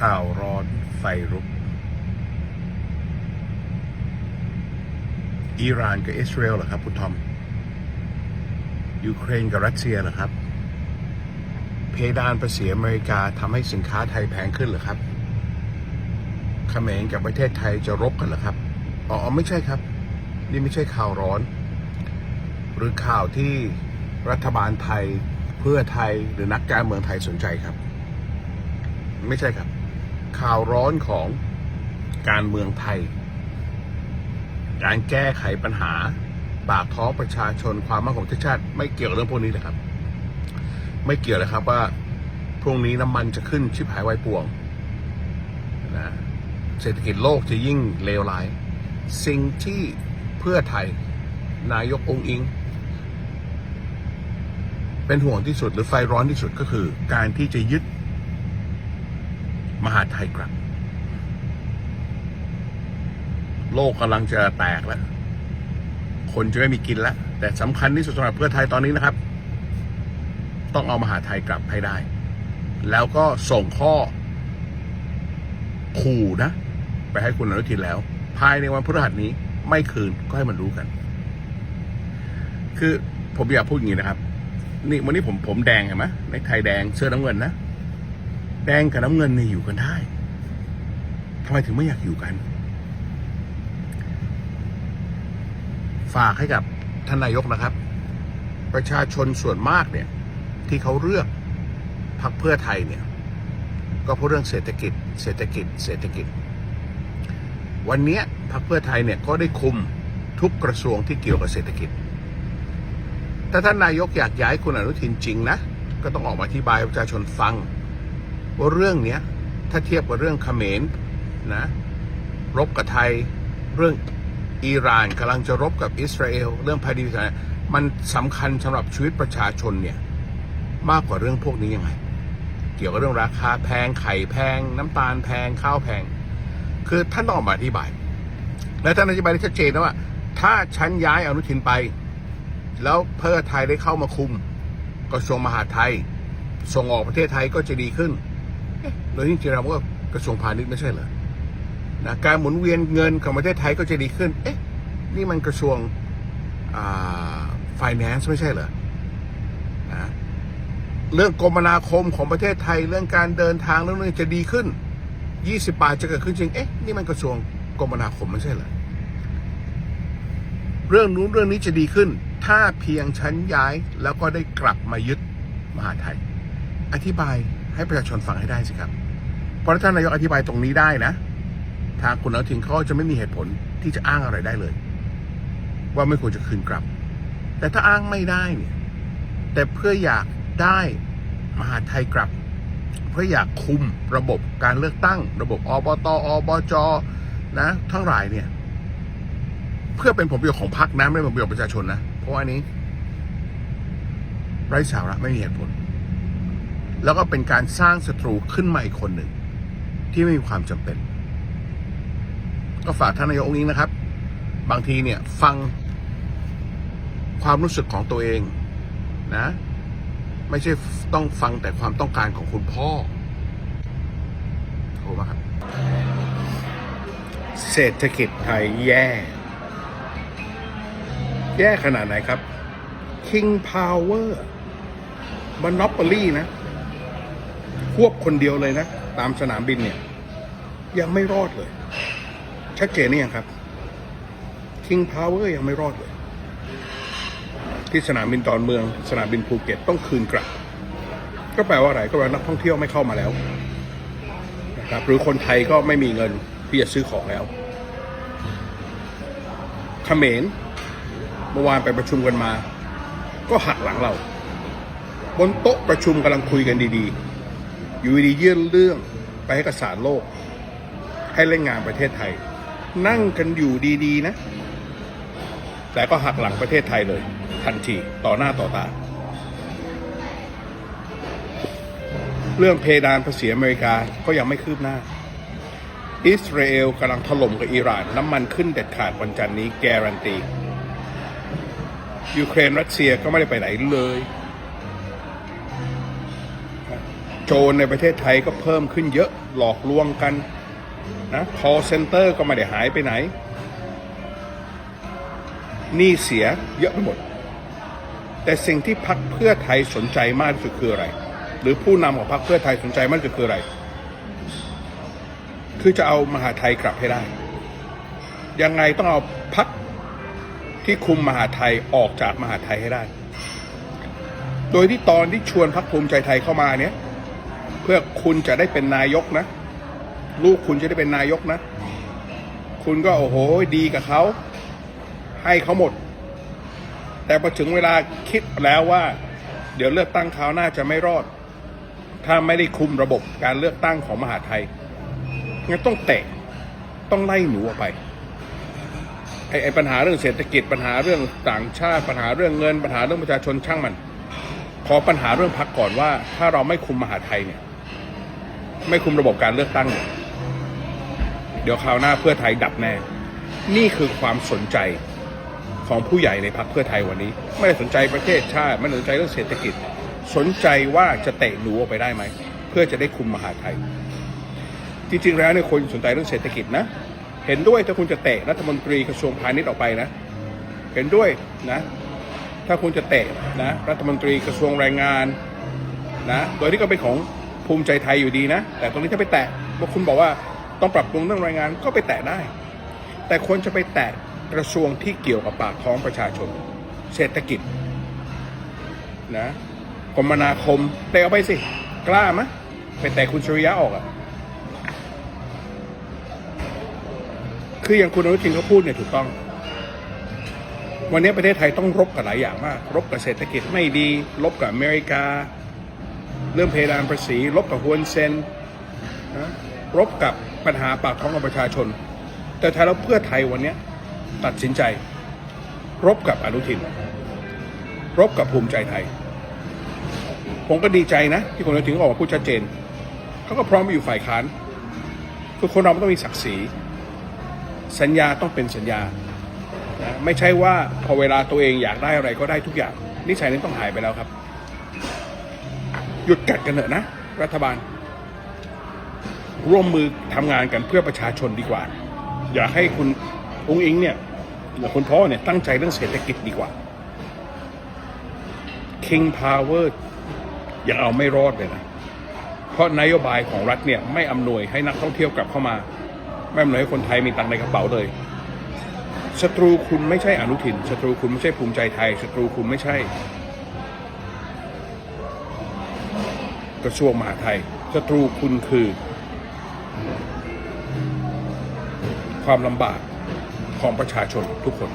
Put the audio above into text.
ข่าวร้อนไฟรุก อิหร่านกับอิสราเอลเหรอครับ คุณทอม ยูเครนกับรัสเซียเหรอครับ เพดานภาษีอเมริกาทำให้สินค้าไทยแพงขึ้นเหรอครับเขมรกับประเทศไทยจะรบกันเหรอครับ อ๋อ ไม่ใช่ครับ นี่ไม่ใช่ข่าวร้อน หรือข่าวที่รัฐบาลไทยเพื่อไทยหรือนักการเมืองไทยสนใจครับ ไม่ใช่ครับ ข่าวร้อนของการเมืองไทย การแก้ไขปัญหา ปากท้องประชาชนความมั่นคงของชาติ ไม่เกี่ยวกับเรื่องพวกนี้เลยครับ ไม่เกี่ยวเลยครับว่าพรุ่งนี้น้ำมันจะขึ้นชิบหายวายป่วงนะเศรษฐกิจโลกจะยิ่งเลวร้าย สิ่งที่เพื่อไทยนายกองค์อิง เป็นห่วงที่สุดหรือไฟร้อนที่สุดก็คือ การที่จะยึด มหาไทยกลับ โลกกำลังจะแตกแล้ว คนจะไม่มีกินแล้ว แต่สำคัญที่สุดสำหรับเพื่อไทยตอนนี้นะครับ ต้องเอามหาไทยกลับให้ได้ แล้วก็ส่งข้อขู่นะ ไปให้คุณอนุทินแล้ว ภายในวันพฤหัสนี้ไม่คืนก็ให้มันรู้กัน คือผมอยากพูดอย่างนี้นะครับ นี่วันนี้ผมผมแดงเห็นไหมในไทยแดงเสื้อน้ำเงินนะ แดงกับน้ำเงินเนี่ยอยู่กันได้ทำไมถึงไม่อยากอยู่กัน ฝากให้กับท่านนายกนะครับ ประชาชนส่วนมากเนี่ย ที่เขาเลือกพรรคเพื่อไทยเนี่ย ก็เพราะเรื่องเศรษฐกิจ เศรษฐกิจ เศรษฐกิจ วันนี้พรรคเพื่อไทยเนี่ยก็ได้คุมทุกกระทรวงที่เกี่ยวกับเศรษฐกิจ ถ้าท่านนายกอยากย้ายคุณอนุทินจริงนะ ก็ต้องออกมาอธิบายประชาชนฟัง ว่าเรื่องเนี้ยถ้าเทียบกับเรื่องเขมรนะรบกับไทยเรื่องอิหร่านกำลังจะรบกับอิสราเอลเรื่องภัยดีต่างๆมันสำคัญสำหรับชีวิตประชาชนเนี่ยมากกว่าเรื่องพวกนี้ยังไง เกี่ยวกับเรื่องราคาแพงไข่แพง น้ำตาลแพงข้าวแพง คือท่านต้องออกมาอธิบาย และท่านอธิบายได้ชัดเจนนะว่า ถ้าฉันย้ายอนุทินไป แล้วเพื่อไทยได้เข้ามาคุมกระทรวงมหาดไทย ส่งออกประเทศไทยก็จะดีขึ้น โดยที่จริงๆเราก็กระทรวงพาณิชย์ไม่ใช่เหรอนะการหมุนเวียนเงินของประเทศไทยก็จะดีขึ้น เอ๊ะ นี่มันกระทรวงอ่า finance ไม่ใช่เหรอนะเรื่องกรมนาคมของประเทศไทย เรื่องการเดินทางเรื่องนี้จะดีขึ้น 20 บาทจะเกิดขึ้นจริง เอ๊ะ นี่มันกระทรวงกรมนาคมไม่ใช่เหรอ เรื่องนู้นเรื่องนี้จะดีขึ้น ถ้าเพียงชั้นย้ายแล้วก็ได้กลับมายึดมหาไทย อธิบาย ให้ประชาชนฟังให้ได้สิครับ เพราะถ้าท่านนายกอธิบายตรงนี้ได้นะ ทางคุณอนุทินเขาจะไม่มีเหตุผลที่จะอ้างอะไรได้เลย ว่าไม่ควรจะคืนกลับ แต่ถ้าอ้างไม่ได้เนี่ย แต่เพื่ออยากได้มหาไทยกลับ เพื่ออยากคุมระบบการเลือกตั้ง ระบบอบตอบจนะ ทั้งหลายเนี่ย เพื่อเป็นผลประโยชน์ของพรรคนะไม่เป็นผลประโยชน์ประชาชนนะ เพราะอันนี้ ไร้สาระไม่มีเหตุผล แล้วก็เป็นการสร้างศัตรูขึ้นมาอีกคนหนึ่ง ที่ไม่มีความจำเป็น ก็ฝากท่านนายกองค์นี้นะครับ บางทีเนี่ยฟังความรู้สึกของตัวเองนะ ไม่ใช่ต้องฟังแต่ความต้องการของคุณพ่อโทรมาครับเศรษฐกิจไทยแย่ แย่ขนาดไหนครับ King Power Monopoly นะ วบคนเดียวเลยนะ ตามสนามบินเนี่ย ยังไม่รอดเลย ชัดเจนนี่ยังครับ King Power ยังไม่รอดเลย ที่สนามบินดอนเมือง สนามบินภูเก็ตต้องคืนกลับ ก็แปลว่าอะไรก็แปลว่านักท่องเที่ยวไม่เข้ามาแล้วนะครับหรือคนไทยก็ไม่มีเงินที่จะซื้อของแล้วเขมรเมื่อวานไปประชุมกันมา ก็หักหลังเรา บนโต๊ะประชุมกำลังคุยกันดีๆ อยู่ดียื่นเรื่องไปให้กสารโลก ให้เล่นงานประเทศไทย นั่งกันอยู่ดีๆนะ แต่ก็หักหลังประเทศไทยเลย ทันทีต่อหน้าต่อตา เรื่องเพดานภาษีอเมริกาก็ยังไม่คืบหน้า อิสราเอลกำลังถล่มกับอิหร่าน น้ำมันขึ้นเด็ดขาดวันจันนี้ แกรันตียูเครนรัสเซียก็ไม่ได้ไปไหนเลย โจรในประเทศไทยก็เพิ่มขึ้นเยอะหลอกลวงกันนะ call center ก็ไม่ได้หายไปไหนหนี้เสียเยอะไปหมด แต่สิ่งที่พักเพื่อไทยสนใจมากที่สุดคืออะไร หรือผู้นำของพักเพื่อไทยสนใจมากที่สุดคืออะไร คือจะเอามหาไทยกลับให้ได้ ยังไงต้องเอาพักที่คุมมหาไทยออกจากมหาไทยให้ได้ โดยที่ตอนที่ชวนพักภูมิใจไทยเข้ามาเนี้ย พื่อคุณจะได้เป็นนายกนะ ลูกคุณจะได้เป็นนายกนะ คุณก็โอ้โหดีกับเขา ให้เขาหมด แต่พอถึงเวลาคิดแล้วว่า เดี๋ยวเลือกตั้งคราวหน้าจะไม่รอด ถ้าไม่ได้คุมระบบการเลือกตั้งของมหาไทยงั้นต้องเตะต้องไล่หนูออกไปไอ้ไอ้ปัญหาเรื่องเศรษฐกิจปัญหาเรื่องต่างชาติปัญหาเรื่องเงิน ปัญหาเรื่องประชาชนช่างมัน ขอปัญหาเรื่องพักก่อนว่า ถ้าเราไม่คุมมหาไทยเนี่ย ไม่คุมระบบการเลือกตั้ง เดี๋ยวคราวหน้าเพื่อไทยดับแน่ นี่คือความสนใจของผู้ใหญ่ในพรรคเพื่อไทยวันนี้ ไม่ได้สนใจประเทศชาติ ไม่ได้สนใจเรื่องเศรษฐกิจ สนใจว่าจะเตะหนูออกไปได้ไหม เพื่อจะได้คุมมหาไทย จริงๆแล้วเนี่ยคนสนใจเรื่องเศรษฐกิจนะ เห็นด้วยถ้าคุณจะเตะรัฐมนตรีกระทรวงพาณิชย์ออกไปนะ เห็นด้วยนะ ถ้าคุณจะเตะนะรัฐมนตรีกระทรวงแรงงานนะ โดยที่ก็เป็นของ ภูมิใจไทยอยู่ดีนะ แต่ตรงนี้ถ้าไปแตะว่าคุณบอกว่าต้องปรับปรุงเรื่องแรงงานก็ไปแตะได้ แต่คนจะไปแตะกระทรวงที่เกี่ยวกับปากท้องประชาชน เศรษฐกิจนะคมนาคมเตะเอาไปสิ กล้ามะไปแตะคุณชริยะออกอะคืออย่างคุณอนุทินเขาพูดเนี่ยถูกต้อง วันนี้ประเทศไทยต้องรบกับหลายอย่างมาก รบกับเศรษฐกิจไม่ดี รบกับอเมริกา เรื่องเพดานภาษีรบกับฮวนเซนนะรบกับปัญหาปากท้องของประชาชน แต่ท้ายแล้วเพื่อไทยวันนี้ตัดสินใจ รบกับอนุทิน รบกับภูมิใจไทย ผมก็ดีใจนะ ที่คุณอนุทินออกมาพูดชัดเจนเขาก็พร้อมไปอยู่ฝ่ายค้านคือคนเรามันต้องมีศักดิ์ศรี สัญญาต้องเป็นสัญญานะไม่ใช่ว่าพอเวลาตัวเองอยากได้อะไรก็ได้ทุกอย่างนิสัยนี้ต้องหายไปแล้วครับ หยุดกัดกันเถอะนะ รัฐบาล ร่วมมือทำงานกันเพื่อประชาชนดีกว่า อย่าให้คุณองค์อิงเนี่ยหรือคุณพ่อเนี่ยตั้งใจเรื่องเศรษฐกิจดีกว่า King Power ยังเอาไม่รอดเลยนะ เพราะนโยบายของรัฐเนี่ยไม่อำนวยให้นักท่องเที่ยวกลับเข้ามา ไม่อำนวยให้คนไทยมีตังค์ในกระเป๋าเลยศัตรูคุณไม่ใช่อนุทินศัตรูคุณไม่ใช่ภูมิใจไทยศัตรูคุณไม่ใช่ กระทรวงมหาดไทยศัตรูคุณคือ ความลำบากของประชาชนทุกคน